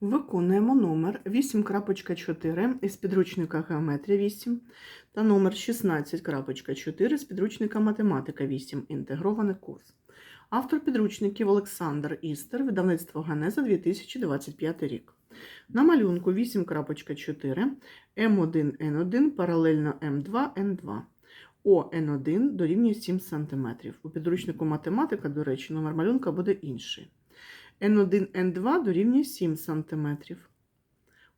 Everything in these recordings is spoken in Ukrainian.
Виконуємо номер 8.4 із підручника Геометрія 8 та номер 16.4 з підручника Математика 8. Інтегрований курс. Автор підручників Олександр Істер, видавництво Ганеза 2025 рік. На малюнку 8.4 М1Н1 паралельно М2Н2. ОН1 дорівнює 7 см. У підручнику математика, до речі, номер малюнка буде інший. N1, N2 дорівнює 7 см.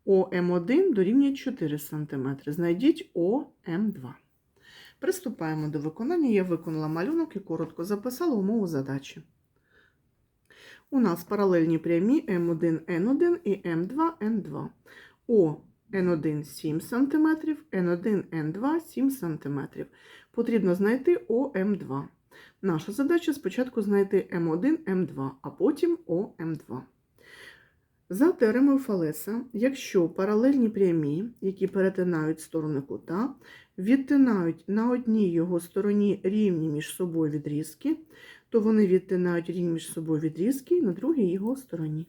ОМ1 дорівнює 4 см. Знайдіть ОМ2. Приступаємо до виконання. Я виконала малюнок і коротко записала умову задачі. У нас паралельні прямі М1, N1 і М2, N2. О N1 7 см, N1, N2 7 см. Потрібно знайти ОМ2. Наша задача спочатку знайти М1, М2, а потім ОМ2. За теоремою Фалеса, якщо паралельні прямі, які перетинають сторони кута, відтинають на одній його стороні рівні між собою відрізки, то вони відтинають рівні між собою відрізки на другій його стороні.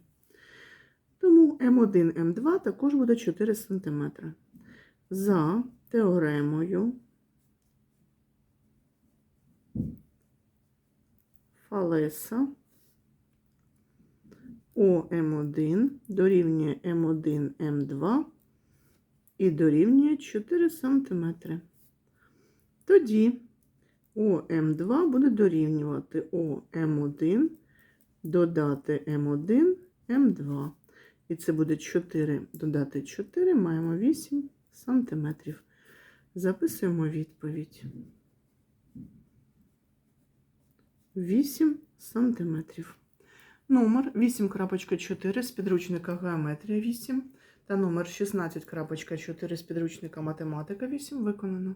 Тому М1, М2 також буде 4 см. За теоремою Фалеса ОМ1 дорівнює М1, М2 і дорівнює 4 см. Тоді ОМ2 буде дорівнювати ОМ1 додати М1, М2. І це буде 4 додати 4, маємо 8 см. Записуємо відповідь. 8 сантиметрів. Номер 8.4 з підручника Геометрія 8 та номер 16.4 з підручника Математика 8 виконано.